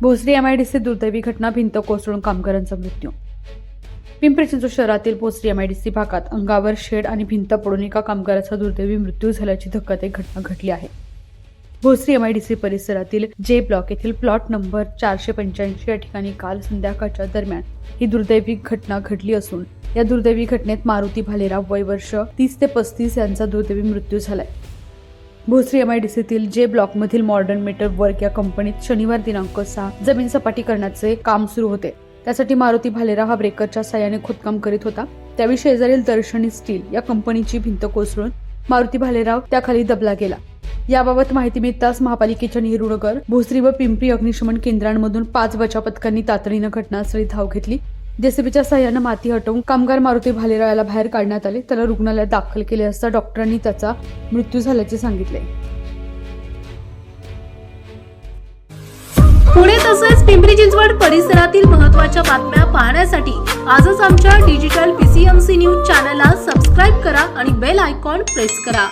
Bhosari MIDC दुर्दैवी घटना भिंत कोसळून कामगारांचा मृत्यू. पिंपरी चिंचवड शहरातील भोसरी एमआयडीसी भागात अंगावर शेड आणि भिंत पडून एका कामगाराचा दुर्दैवी मृत्यू झाल्याची धक्कादायक घटना घडली आहे. भोसरी एमआयडीसी परिसरातील जे ब्लॉक येथील प्लॉट नंबर चारशे पंच्याऐंशी या ठिकाणी काल संध्याकाळच्या दरम्यान ही दुर्दैवी घटना घडली असून या दुर्दैवी घटनेत मारुती भालेराव वय वर्ष तीस ते पस्तीस यांचा दुर्दैवी मृत्यू झालाय. भोसरी एमआयडीसीतील जे ब्लॉकमधील मॉडर्न मीटर वर्क या कंपनीत शनिवार दिनांक सहा जमीन सपाटी करण्याचे काम सुरू होते. त्यासाठी मारुती भालेराव हा ब्रेकरच्या साह्याने खोदकाम करीत होता. त्यावेळी शेजारील दर्शनी स्टील या कंपनीची भिंत कोसळून मारुती भालेराव त्याखाली दबला गेला. याबाबत माहिती मिळताच महापालिकेच्या नेहरूनगर भोसरी व पिंपरी अग्निशमन केंद्रांमधून पाच बचाव पथकांनी तातडीनं घटनास्थळी धाव घेतली. जेसीबीच्या सहाय्यानं माती हटवून कामगार मारुती भालेराव याला बाहेर काढण्यात आले. त्याला रुग्णालयात दाखल केले असता डॉक्टरांनी त्याचा मृत्यू झाल्याचे सांगितले. पुणे तसेच पिंपरी चिंचवड परिसरातील महत्त्वाच्या बातम्या पाहण्यासाठी आजच आमच्या डिजिटल पीसीएमसी न्यूज चॅनलला सबस्क्राईब करा आणि बेल आयकॉन प्रेस करा.